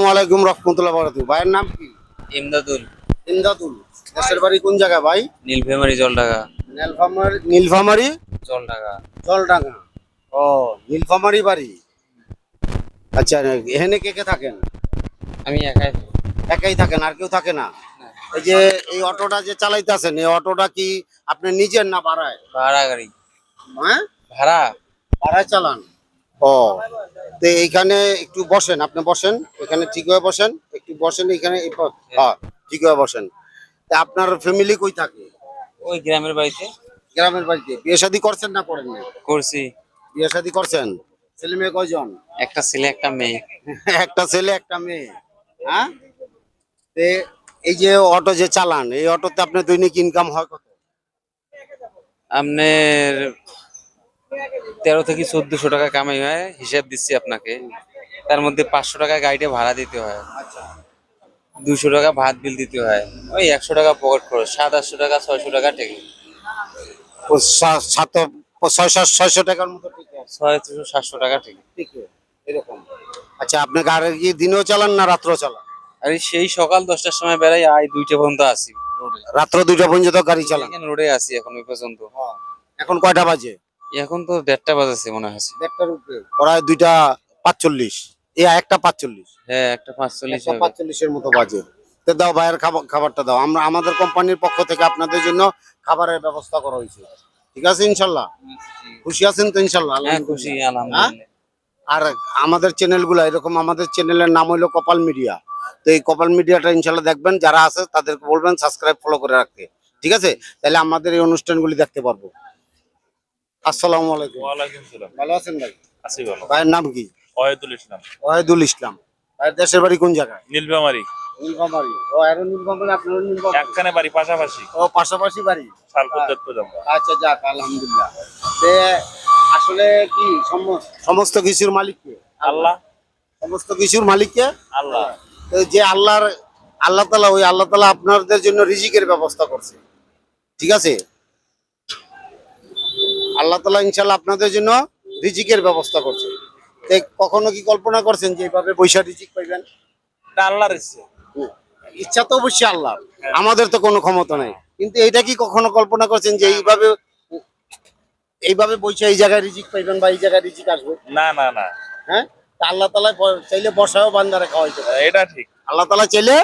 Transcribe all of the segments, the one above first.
আসসালামু আলাইকুম রহমতুল্লাহ বরাকাতুহু। ভাইয়ের নাম কি? ইমদাদুল। ইমদাদুল। দেশের বাড়ি কোন জায়গায় ভাই? নীলফেমারি জলঢাকা। নীলফামারি নীলফামারি? জলঢাকা। জলডাঙ্গা ও নীলফামারি বাড়ি। আচ্ছা এখানে কে কে থাকেন? আমি একাই একাই থাকেন আর কেউ থাকে না। এই যে এই অটোটা যে চালাইতেছেন এই অটোটা কি আপনি নিজের না ভাড়ায়? ভাড়া গাড়ি। হ্যাঁ? ভাড়া? ভাড়ায় চালান? ও তো এইখানে একটু বসেন আপনি বসেন এখানে ঠিক হয়ে বসেন একটু বসেন এখানে হ্যাঁ ঠিক হয়ে বসেন। তা আপনার ফ্যামিলি কই থাকে? ওই গ্রামের বাড়িতে। গ্রামের বাড়িতে। বিয়ে শাদী করছেন না করেন না করছি। বিয়ে শাদী করছেন? ছেলে মেয়ে কয়জন? একটা ছেলে একটা মেয়ে। একটা ছেলে একটা মেয়ে। হ্যাঁ? তে এই যে অটো যে চালান এই অটোতে আপনার দৈনিক ইনকাম হয় কত? আপনার তেরো থেকে চোদ্দশো টাকা কামাই হয় হিসাব দিচ্ছি আপনাকে। তার মধ্যে পাঁচশো টাকা গাড়িটা ভাড়া দিতে হয়। আচ্ছা দুশো টাকা ভাত বিল দিতে হয়। ওই একশো টাকা পকেট খরচ সাত আটশো টাকা ছয়শো টাকা টেকে। সাত ছয়শো ছয়শো টাকার মতো ছয়শো সাতশো টাকা এরকম। আচ্ছা আপনি গাড়ি কি দিনেও চালান না রাত্রেও চালান? আর সেই সকাল দশটার সময় বেড়াই আই দুইটা পর্যন্ত আসি রোডে। রাত্র দুইটা পর্যন্ত গাড়ি চালান? রোডে আসি এখন ওই পর্যন্ত। এখন কয়টা বাজে? এখন তো দেড়টা বাজাচ্ছে মনে হচ্ছে দেড়টার উপরে। প্রায় দুইটা পাঁচচল্লিশ। এ একটা পাঁচচল্লিশ। হ্যাঁ একটা পাঁচচল্লিশ। পাঁচচল্লিশের মতো বাজে। তো দাও ভাইয়ের খাবার খাবারটা দাও। আমরা আমাদের কোম্পানির পক্ষ থেকে আপনাদের জন্য খাবারের ব্যবস্থা করা হয়েছে। ঠিক আছে ইনশাল্লাহ? খুশি আছেন তো ইনশাল্লাহ? হ্যাঁ খুশি আলহামদুলিল্লাহ। আর আমাদের চ্যানেলগুলো এরকম আমাদের চ্যানেলের নাম হলো কপাল মিডিয়া। তো এই কপাল মিডিয়াটা ইনশাল্লাহ দেখবেন যারা আছে তাদেরকে বলবেন সাবস্ক্রাইব ফলো করে রাখতে। ঠিক আছে? তাহলে আমাদের এই অনুষ্ঠানগুলি দেখতে পারব। আসসালামু আলাইকুম। ওয়ালাইকুম সালাম। ভালো আছেন ভাই? আছি ভালো। ভাইয়ের নাম কি? ওয়াহিদুল ইসলাম। ওয়াহিদুল ইসলাম। ভাইয়ের দেশের বাড়ি কোন জায়গায়? নীলফামারি। নীলফামারি। ও আরও নীলফামারি আপনারও নীলফামারি। একখানে বাড়ি পাশাপাশি। ও পাশাপাশি বাড়ি? শালপুর দত্তপুর আমরা। আচ্ছা যাক আলহামদুলিল্লাহ। যে আসলে কি সম- সমস্ত কিছুর মালিক কে? আল্লাহ। সমস্ত কিছুর মালিক কে? আল্লাহ। যে আল্লাহর আল্লাহ তালা ওই আল্লাহ তালা আপনাদের জন্য রিজিকের ব্যবস্থা করছে। ঠিক আছে? আল্লাহ তালা ইনশাল্লাহ আপনাদের জন্য রিজিকের ব্যবস্থা করছে। কখনো কি কল্পনা করছেন যে এইভাবে বৈশা রিজিক পাইবেন? আল্লাহর ইচ্ছে। ইচ্ছা তো অবশ্যই আল্লাহ আমাদের তো কোনো ক্ষমতা নাই। কিন্তু এইটা কি কখনো কল্পনা করছেন যে এইভাবে এইভাবে বৈশা এই জায়গায় রিজিক পাইবেন বা এই জায়গায় রিজিক আসবে? না না না। হ্যাঁ? তা আল্লাহ তালা চাইলে বসায়ও বান্দারে খাওয়াইতে পারে। এটা ঠিক। আল্লাহ তালা চাইলে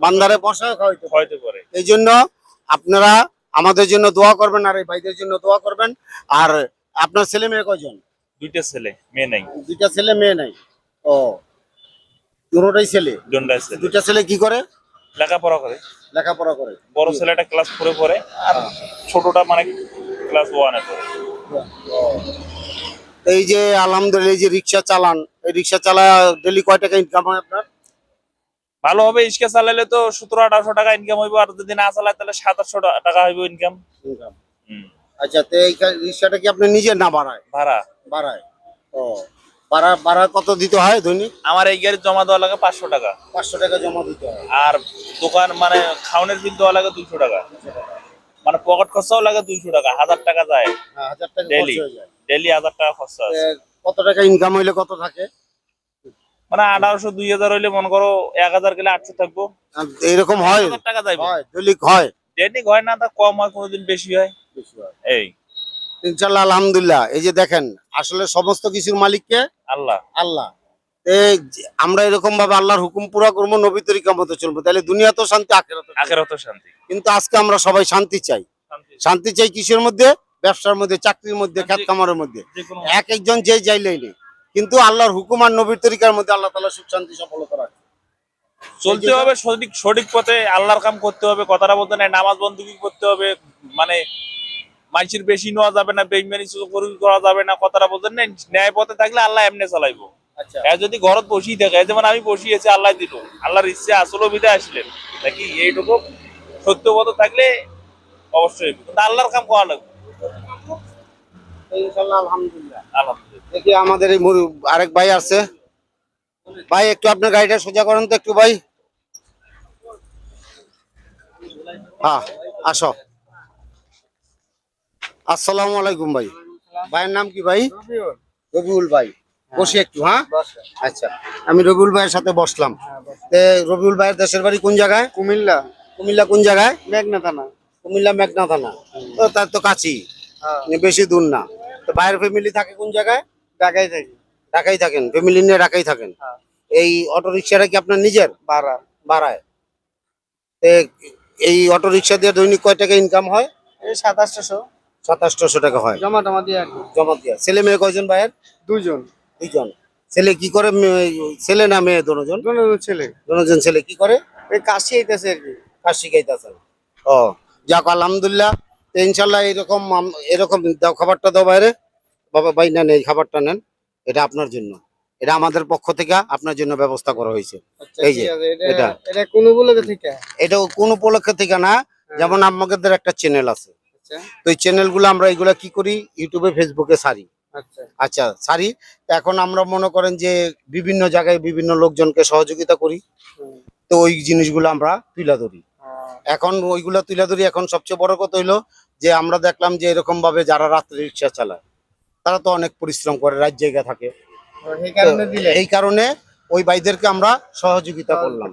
বান্দারে বসায়ও খাওয়াইতে পারে। হয়তো করে এই জন্য আপনারা আমাদের জন্য দোয়া করবেন আর এই ভাইদের জন্য দোয়া করবেন। আর আপনার ছেলে মেয়ে কয়জন? দুইটা ছেলে মেয়ে নাই। দুইটা ছেলে মেয়ে নাই। ও। দুটোটাই ছেলে? দুটা ছেলে। দুইটা ছেলে কি করে? লেখাপড়া করে। লেখাপড়া করে। বড় ছেলেটা ক্লাস ফোরে পড়ে আর ছোটটা মানে ক্লাস ওয়ানে পড়ে। এই যে আলহামদুলিল্লাহ এই যে রিক্সা চালান এই রিক্সা চালা ডেলি কয় টাকা ইনকাম হয় আপনার? ভালো হবে ইস্কা চালাইলে তো সতেরো আঠারোশো টাকা ইনকাম হইব আর যদি না চালায় তাহলে সাত আটশো টাকা হইব ইনকাম আচ্ছা তো এই রিক্সাটা কি আপনি নিজে না বাড়ায়? ভাড়া। বাড়ায়। ও। ভাড়া ভাড়া কত দিতে হয় দৈনিক আমার এই গাড়ি জমা দেওয়া লাগে পাঁচশো টাকা। পাঁচশো টাকা জমা দিতে হয়। আর দোকান মানে খাওয়ানোর বিল দেওয়া লাগে দুইশো টাকা। মানে পকেট খরচাও লাগে দুইশো টাকা হাজার টাকা যায়। হ্যাঁ, হাজার টাকা ডেলি যায়। ডেলি হাজার টাকা খরচা কত টাকা ইনকাম হইলে কত থাকে? মানে আঠারোশো দুই হাজার হইলে মনে করো এক হাজার গেলে আটশো থাকব। এরকম হয়? টাকা যাইবো। হয় দৈনিক হয়? দৈনিক হয় না তা কম হয় কোনোদিন বেশি হয়। এই। ইনশাল্লাহ আলহামদুলিল্লাহ। এই যে দেখেন আসলে সমস্ত কিছুর মালিককে? আল্লাহ। আল্লাহ। আমরা এরকম ভাবে আল্লাহর হুকুম পুরা করব নবী তরিকা মতো চলবো। তাহলে দুনিয়া তো শান্তি আখেরাতে শান্তি। আখের তো শান্তি। কিন্তু আজকে আমরা সবাই শান্তি চাই। শান্তি শান্তি চাই কিসের মধ্যে? ব্যবসার মধ্যে চাকরির মধ্যে খ্যাত কামারের মধ্যে। এক একজন যে যাইলেই নেই। কিন্তু আল্লাহর হুকুম আর নবীর তরিকার মধ্যে আল্লাহ তালা সুখ শান্তি সফলতা রাখে। চলতে হবে সঠিক সঠিক পথে আল্লাহর কাম করতে হবে কথাটা বলতে নাই নামাজ বন্দুকি করতে হবে মানে মানুষের বেশি নেওয়া যাবে না বেইমানি করা যাবে না কথাটা বলতে নাই ন্যায় পথে থাকলে আল্লাহ এমনি চালাইবো। আচ্ছা। যদি ঘরত বসেই থাকে যেমন আমি বসিয়েছি আল্লাহ দিল আল্লাহর ইচ্ছে আসলো বিদায় আসলেন নাকি এইটুকু সত্য পথে থাকলে অবশ্যই কিন্তু আল্লাহর কাম করা লাগবে। তো আলহামদুলিল্লাহ। আলহামদুলিল্লাহ। দেখি আমাদের এই আরেক ভাই আছে। ভাই একটু আপনার গাড়িটা সোজা করেন তো একটু ভাই। হ্যাঁ আসো। আসসালামু আলাইকুম ভাই। ভাইয়ের নাম কি ভাই? রবিউল। ভাই। বসি একটু হ্যাঁ? আচ্ছা আমি রবিউল ভাইয়ের সাথে বসলাম। তে রবিউল ভাইয়ের দেশের বাড়ি কোন জায়গায়? কুমিল্লা। কুমিল্লা কোন জায়গায়? মেঘনা থানা। কুমিল্লা মেঘনা থানা। তো তার তো কাছেই। হ্যাঁ। মানে বেশি দূর না। তো ভাইয়ের ফ্যামিলি থাকে কোন জায়গায়? ঢাকায় থাকি। ঢাকায় থাকেন ফ্যামিলি নিয়ে ঢাকায় থাকেন। হ্যাঁ। এই অটো রিক্সাটা কি আপনার নিজের? ভাড়া। ভাড়ায়। এই অটো রিক্সা দিয়ে দৈনিক কয় টাকা ইনকাম হয়? এই সাতাশশো সাতাশশো টাকা হয়। জমা টমা দিয়ে জমা দিয়া। ছেলে মেয়ে কয়জন ভাইয়ের? দুজন দুইজন। ছেলে কি করে ছেলে না মেয়ে দুজন? দুজন ছেলে। দুজন ছেলে কি করে? এই কাশি আইতেছে আর কি। কাজ শিখাইতেছেন ও যাক আলহামদুলিল্লাহ। তো ইনশাল্লাহ এরকম এরকম দাও খাবারটা দাও বাইরে। বাবা ভাই নেন এই খাবারটা নেন। এটা আপনার জন্য। এটা আমাদের পক্ষ থেকে আপনার জন্য ব্যবস্থা করা হয়েছে। আচ্ছা এই যে, এটা এটা। কোন বলে থেকে? এটা কোন উপলক্ষে থেকে না যেমন আমাদের একটা চ্যানেল আছে। আচ্ছা। তো এই চ্যানেলগুলো আমরা এগুলা কি করি? ইউটিউবে ফেসবুকে সারি। আচ্ছা। আচ্ছা সারি। এখন আমরা মনে করেন যে বিভিন্ন জায়গায় বিভিন্ন লোকজনকে সহযোগিতা করি। তো ওই জিনিসগুলো আমরা তুলে ধরি। এখন ওইগুলো তুলে ধরি এখন সবচেয়ে বড় কথা হইল যে আমরা দেখলাম যে এরকম ভাবে যারা রাত্রে রিক্সা চালায় তারা তো অনেক পরিশ্রম করে রাত জায়গা থাকে। এই কারণে ওই ভাইদেরকে আমরা সহযোগিতা করলাম।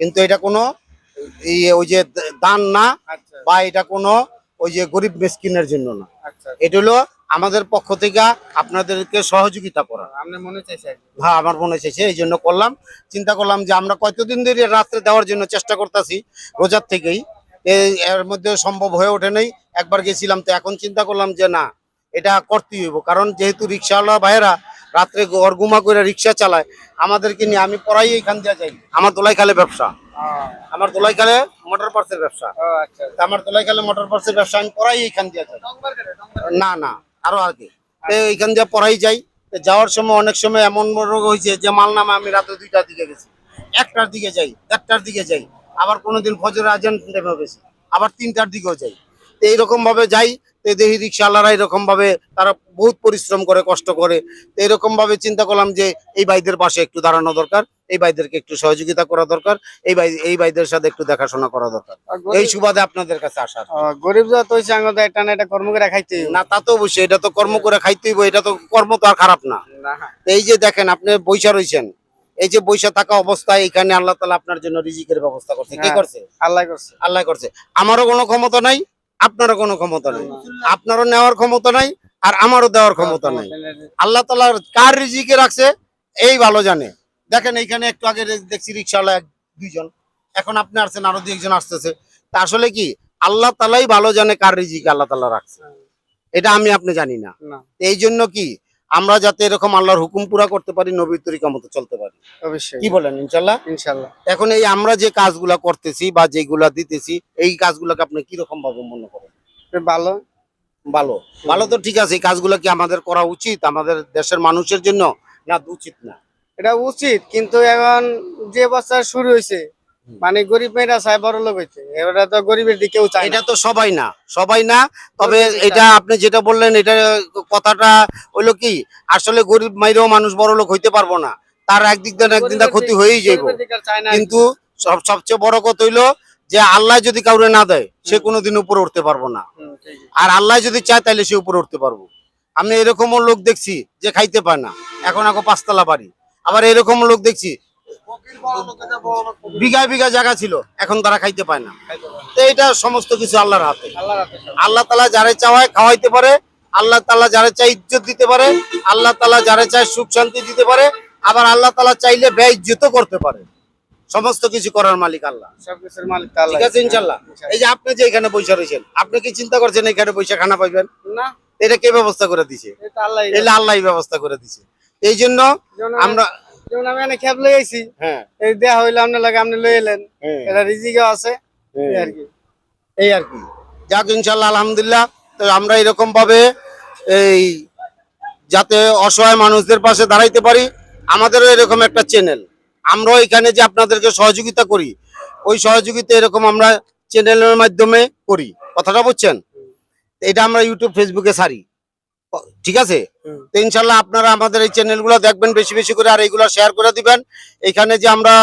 কিন্তু এটা কোনো ওই যে দান না আচ্ছা। বা এটা কোনো ওই যে গরিব মেসকিনের জন্য না। আচ্ছা এটা হলো আমাদের পক্ষ থেকে আপনাদেরকে সহযোগিতা করা। মনে চাইছে হ্যাঁ আমার মনে হয়েছে এই জন্য করলাম। চিন্তা করলাম যে আমরা কতদিন ধরে রাত্রে দেওয়ার জন্য চেষ্টা করতেছি রোজার থেকেই। এর মধ্যে সম্ভব হয়ে ওঠে নাই। একবার গেছিলাম তো এখন চিন্তা করলাম যে না এটা করতেই হইব। কারণ যেহেতু রিক্সাওয়ালা ভাইয়েরা রাত্রে গরগুমা করে রিক্সা চালায় আমাদেরকে নিয়ে আমি পড়াই এইখান দিয়ে যাই। আমার দোলাই খালে ব্যবসা আমার দোলাই খালে মোটর পার্সের ব্যবসা। আচ্ছা তা আমার দোলাই খালে মোটর পার্সের ব্যবসা আমি পড়াই এইখান দিয়ে যাই। না না আরও আগে। এইখান দিয়ে পড়াই যাই। যাওয়ার সময় অনেক সময় এমন রোগ হয়েছে যে মাল নামে আমি রাতে দুইটার দিকে গেছি। একটার দিকে যাই দেড়টার দিকে যাই। আবার কোনোদিন ফজর আজান টাইমে আবার তিনটার দিকেও যাই। তো এইরকম ভাবে যাই তো দেখি রিক্সাওয়ালারা এরকম ভাবে তারা বহুত পরিশ্রম করে কষ্ট করে। তো এরকম ভাবে চিন্তা করলাম যে এই ভাইদের পাশে একটু দাঁড়ানো দরকার এই ভাইদেরকে একটু সহযোগিতা করা দরকার এই ভাই এই ভাইদের সাথে একটু দেখাশোনা করা দরকার। এই সুবাদে আপনাদের কাছে আসা গরিব আঙ্গ এটা না এটা কর্ম করে খাইতে না তা তো অবশ্যই এটা তো কর্ম করে খাইতেই এটা তো কর্ম তো আর খারাপ না। না এই যে দেখেন আপনি বৈশা রয়েছেন এই যে বৈশা থাকা অবস্থায় এখানে আল্লাহ তালা আপনার জন্য রিজিকের ব্যবস্থা করছে। কে হ্যাঁ। করছে? আল্লাহ করছে। আল্লাহ করছে। আমারও কোনো ক্ষমতা নাই আপনারও কোনো ক্ষমতা নাই। আপনারও নেওয়ার ক্ষমতা নাই আর আমারও দেওয়ার ক্ষমতা নাই। আল্লাহ তালা কার রিজিকে রাখছে এই ভালো জানে। দেখেন এইখানে একটু আগে দেখছি রিক্সাওয়ালা এক দুইজন। এখন আপনি আসছেন আরও দুইজন আসতেছে। তা আসলে কি? আল্লাহ তালাই ভালো জানে কার রিজিকে আল্লাহ তালা রাখছে। এটা আমি আপনি জানি না। এই জন্য কি? আমরা যাতে এরকম আল্লাহর হুকুম পুরা করতে পারি নবীর তরিকা মতো চলতে পারি। অবশ্যই। কি বলেন ইনশাল্লাহ? ইনশাল্লাহ। এখন এই আমরা যে কাজগুলা করতেছি বা যেগুলা দিতেছি এই কাজগুলোকে আপনি কীরকম ভাবে মনে করেন? ভালো। ভালো। ভালো তো ঠিক আছে এই কাজগুলো কি আমাদের করা উচিত আমাদের দেশের মানুষের জন্য? না উচিত না। এটা উচিত কিন্তু এখন যে বছর শুরু হয়েছে মানে গরিব মেয়েরা চায় বড় লোক হইতে। এবারে তো গরিবের দিকেও চায় এটা তো সবাই না সবাই না। তবে এটা আপনি যেটা বললেন এটা কথাটা হইল কি আসলে গরিব মাইরেও মানুষ বড় লোক হইতে পারব না। তার একদিক দিয়ে একদিন ক্ষতি হয়েই যাইব। দিকে কিন্তু সব সবচেয়ে বড় কথা হইল যে আল্লাহ যদি কাউরে না দেয় সে কোনোদিন উপরে উঠতে পারব না। আর আল্লাহ যদি চায় তাহলে সে উপরে উঠতে পারব। আমি এরকমও লোক দেখছি যে খাইতে পায় না। এখন এখন পাঁচতলা বাড়ি। আবার এরকম লোক দেখছি বিঘায় বিঘা জায়গা ছিল এখন তারা খাইতে পায় না। তো এটা সমস্ত কিছু আল্লাহর হাতে। আল্লাহ তালা যারে চাওয়ায় খাওয়াইতে পারে আল্লাহ তালা যারে চাই ইজ্জত দিতে পারে আল্লাহ তালা যারে চায় সুখ শান্তি দিতে পারে আবার আল্লাহ তালা চাইলে ব্যয় ইজ্জতও করতে পারে। সমস্ত কিছু করার মালিক আল্লাহ। সবকিছুর মালিক আল্লাহ। ঠিক আছে ইনশাল্লাহ এই যে আপনি যে এখানে বসে রয়েছেন আপনি কি চিন্তা করছেন এখানে বসে খানা পাইবেন? না। এটা কে ব্যবস্থা করে দিছে? এটা আল্লাহ ব্যবস্থা করে দিছে। এই জন্য আমরা যেমন আমি এনে খেপ লই আইছি হ্যাঁ। এই দেয়া হইল আপনার লাগে আপনি লই এলেন। হ্যাঁ, এটা রিজিকেও আছে এই আর কি। এই আর কি। যাক ইনশাল্লাহ আলহামদুলিল্লাহ। তো আমরা এরকম ভাবে এই যাতে অসহায় মানুষদের পাশে দাঁড়াইতে পারি আমাদেরও এরকম একটা চ্যানেল আমরাও এখানে যে আপনাদেরকে সহযোগিতা করি ওই সহযোগিতা এরকম আমরা চ্যানেলের মাধ্যমে করি। কথাটা বুঝছেন? এটা আমরা ইউটিউব ফেসবুকে ছাড়ি ঠিক আছে। তো ইনশাল্লাহ আপনারা আমাদের এই চ্যানেলগুলো দেখবেন বেশি বেশি করে আর এইগুলো শেয়ার করে দিবেন। এখানে যে আমরা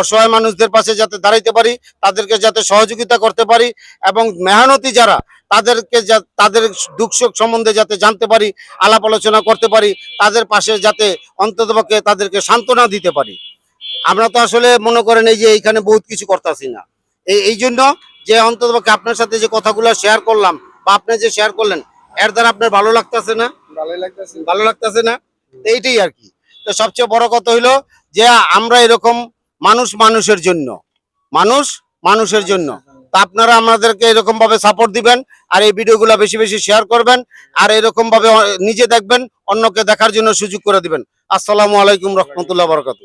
অসহায় মানুষদের পাশে যাতে দাঁড়াইতে পারি তাদেরকে যাতে সহযোগিতা করতে পারি এবং মেহনতি যারা তাদেরকে তাদের দুঃখ সুখ সম্বন্ধে যাতে জানতে পারি আলাপ আলোচনা করতে পারি তাদের পাশে যাতে অন্ততপক্ষে তাদেরকে সান্ত্বনা দিতে পারি। আমরা তো আসলে মনে করেন এই যে এইখানে বহুত কিছু করতেছি না। এই এই জন্য যে অন্তত আপনার সাথে যে কথাগুলো শেয়ার করলাম বা আপনি যে শেয়ার করলেন এর দ্বারা আপনার ভালো লাগতেছে না? ভালো লাগতেছে না? এইটাই আর কি। তো সবচেয়ে বড় কথা হইল যে আমরা এরকম মানুষ মানুষের জন্য। মানুষ মানুষের জন্য। তা আপনারা আমাদেরকে এরকম ভাবে সাপোর্ট দিবেন আর এই ভিডিওগুলো বেশি বেশি শেয়ার করবেন আর এরকম ভাবে নিজে দেখবেন অন্যকে দেখার জন্য সুযোগ করে দিবেন। আসসালামু আলাইকুম রহমতুল্লাহ বরকাতু